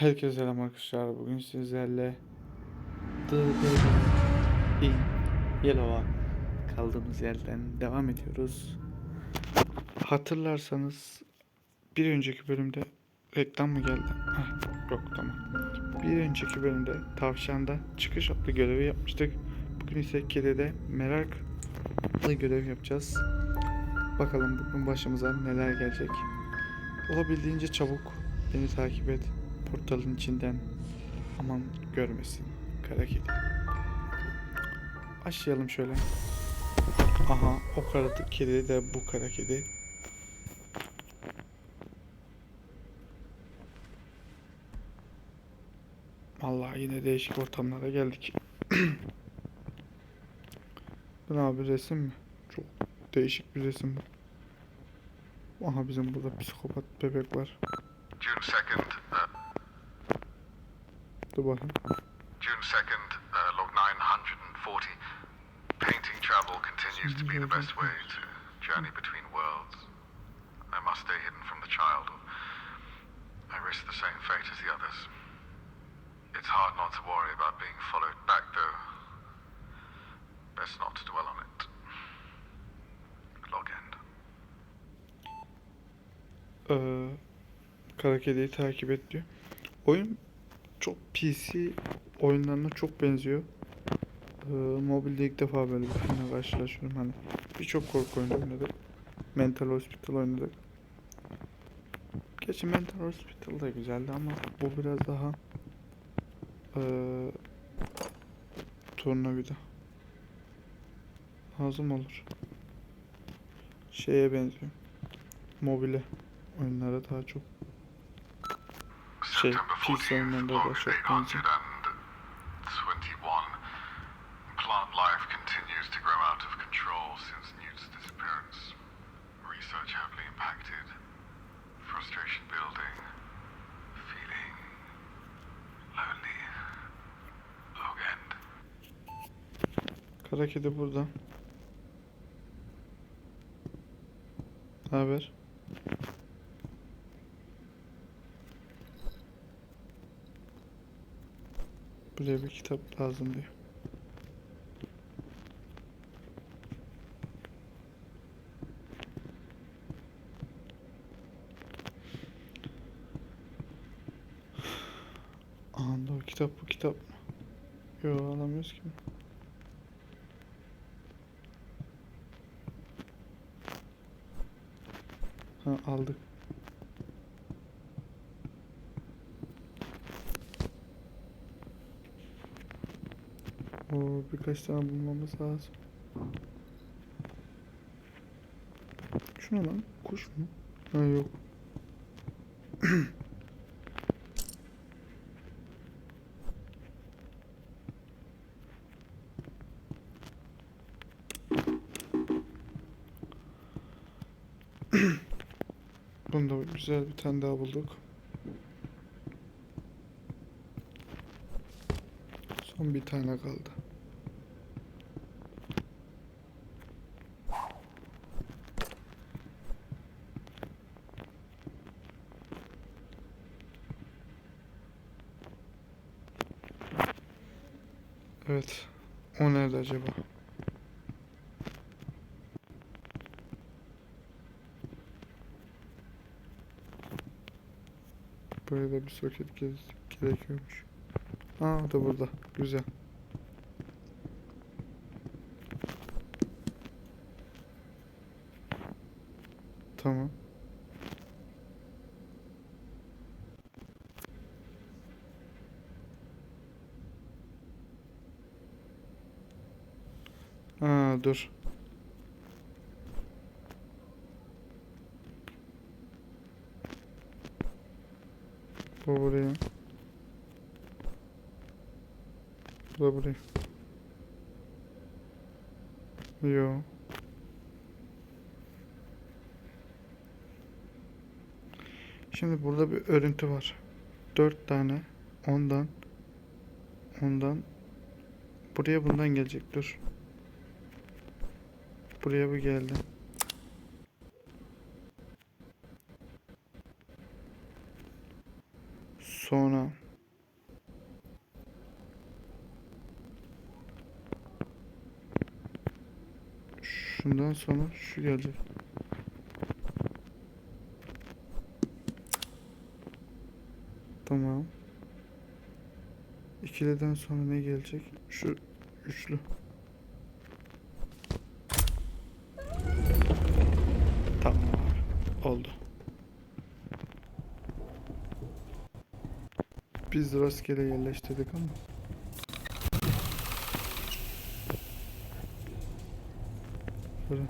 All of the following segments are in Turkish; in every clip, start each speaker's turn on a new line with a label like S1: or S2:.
S1: Herkese selam arkadaşlar. Bugün sizlerle in Yellow'a kaldığımız yerden devam ediyoruz. Hatırlarsanız bir önceki bölümde reklam mı geldi? Heh, yok tamam. Bir önceki bölümde tavşanda çıkış adlı görevi yapmıştık. Bugün ise kedide merak adlı görev yapacağız. Bakalım bugün başımıza neler gelecek. Olabildiğince çabuk beni takip et. Portalın içinden aman görmesin kara kedi. Başlayalım şöyle. Aha o kara kedi de bu kara kedi. Vallahi yine değişik ortamlara geldik. Bu ne abi resim mi? Çok değişik bir resim bu. Aha bizim burada psikopat bebek var.
S2: June 2nd, uh, June 2nd, uh, log 940. Painting travel continues to be the best way to journey between worlds. I must stay hidden from the child, or I risk the same fate as the others. It's hard not to worry about being followed back, though. Best not to dwell on it. Log end.
S1: Ee, kara kediyi takip et diyor. Oyun çok PC oyunlarına çok benziyor. Ee, mobilde ilk defa böyle bir filmle karşılaşıyorum. Hani birçok korku oyunu oynadık. Mental Hospital oynadık. Gerçi Mental Hospital da güzeldi ama bu biraz daha ee, tornavida. Lazım olur. Şeye benziyor. Mobile oyunlara daha çok şey
S2: September
S1: PC
S2: 14th,
S1: oyunlarında
S2: log
S1: da çok
S2: 821. Plant life continues to grow out of control since Newt's disappearance. Research heavily impacted. Frustration building. Feeling lonely. Log end.
S1: Kara kedi burada. Ne haber? Buraya bir kitap lazım diyor. Anda o kitap bu kitap mı? Yok alamıyoruz ki. Ha aldık. Oo birkaç tane bulmamız lazım. Şu ne lan? Kuş mu? Ha yok. Bunda güzel bir tane daha bulduk. Son bir tane kaldı. Evet. O nerede acaba? Böyle de bir soket gerekiyormuş. Aa da burada. Güzel. Tamam. Aa dur. Bu buraya. Bu da buraya. Yo. Şimdi burada bir örüntü var. Dört tane. Ondan. Ondan. Buraya bundan gelecek. Dur. Buraya bu geldi. sonra şundan sonra şu gelecek. Tamam. İkiliden sonra ne gelecek? Şu üçlü. Tamam abi. Oldu. Biz rastgele yerleştirdik ama. Fırın.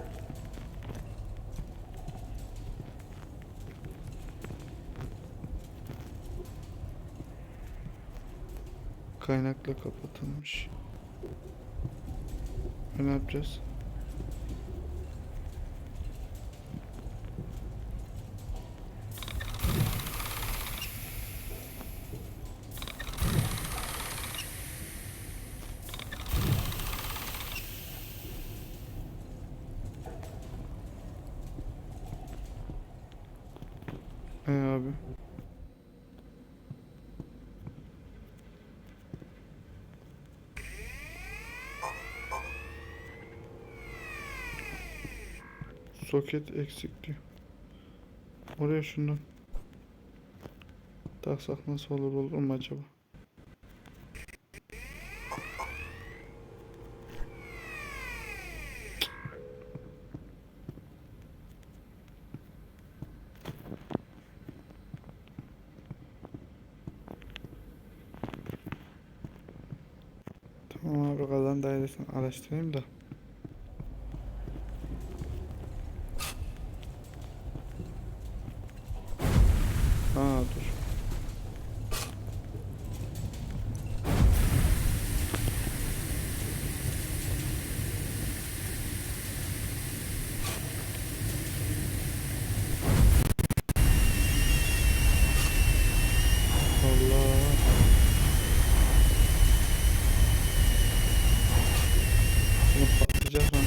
S1: Kaynakla kapatılmış. Ne yapacağız? E abi. Soket eksik diyor. Oraya şunu taksak nasıl olur olur mu acaba? Tamam abi kazan dairesini araştırayım da. Aa dur. Allah. Bunu patlayacak lan.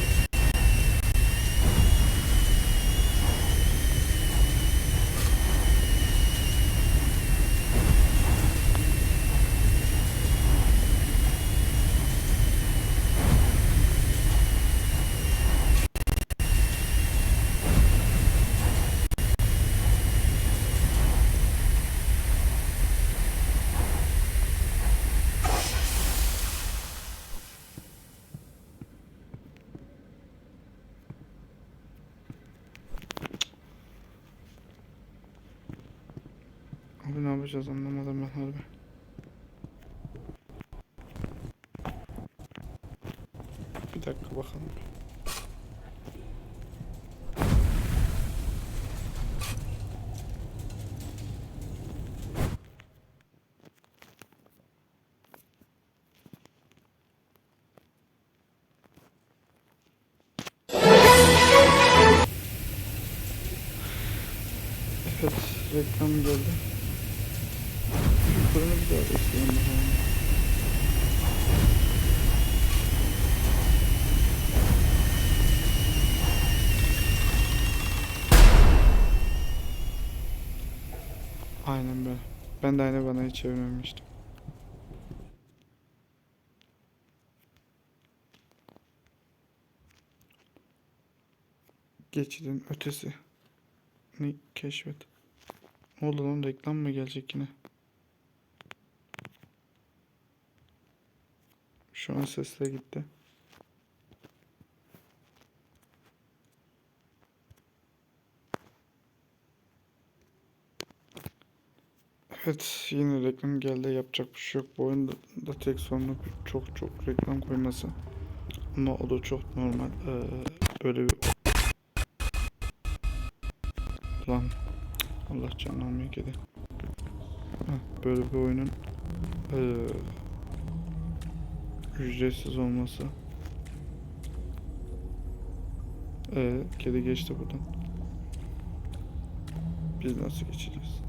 S1: Abi ne yapacağız anlamadım ben harbi. Bir dakika bakalım. Evet, reklam geldi. Fırını bir daha bakalım. Aynen böyle. Ben de aynı bana hiç çevirmemiştim. Geçidin ötesi. Ne keşfet. Ne oldu lan reklam mı gelecek yine? Şu an sesle gitti. Evet yine reklam geldi yapacak bir şey yok. Bu oyunda da tek sorunu çok çok reklam koyması. Ama o da çok normal. Ee, böyle bir... Lan Allah canını almaya böyle bir oyunun ee, ücretsiz olması. Ee, kedi geçti buradan. Biz nasıl geçeceğiz?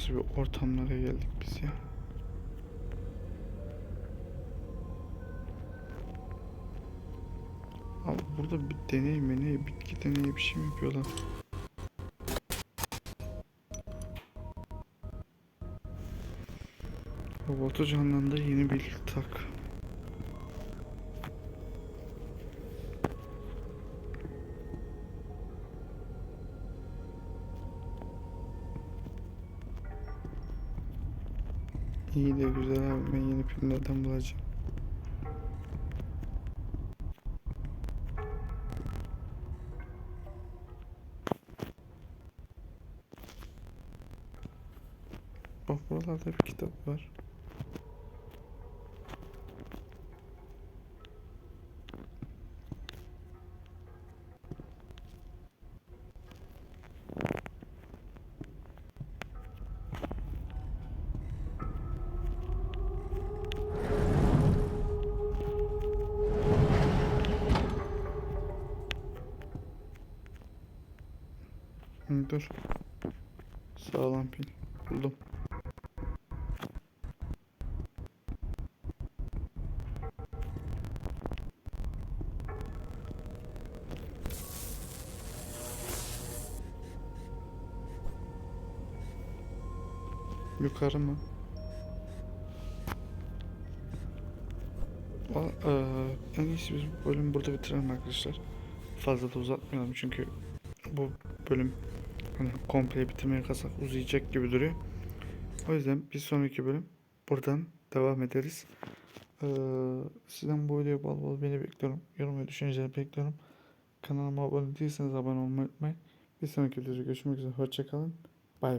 S1: Nasıl bir ortamlara geldik biz ya. Abi burada bir deney meney, bitki deneyi bir şey mi yapıyorlar? Robotu canlandı yeni bir tak. İyi de güzel abi ben yeni pillerden bulacağım. Dur. Sağlam pil. Buldum. Yukarı mı? Valla, eee, en iyisi biz bu bölümü burada bitirelim arkadaşlar. Fazla da uzatmayalım çünkü bu bölüm hani komple bitirmeye kalsak uzayacak gibi duruyor. O yüzden bir sonraki bölüm buradan devam ederiz. Ee, sizden bu videoyu bol bol beni bekliyorum. Yorum ve düşünceleri bekliyorum. Kanalıma abone değilseniz abone olmayı unutmayın. Bir sonraki videoda görüşmek üzere. Hoşçakalın. Bay bay.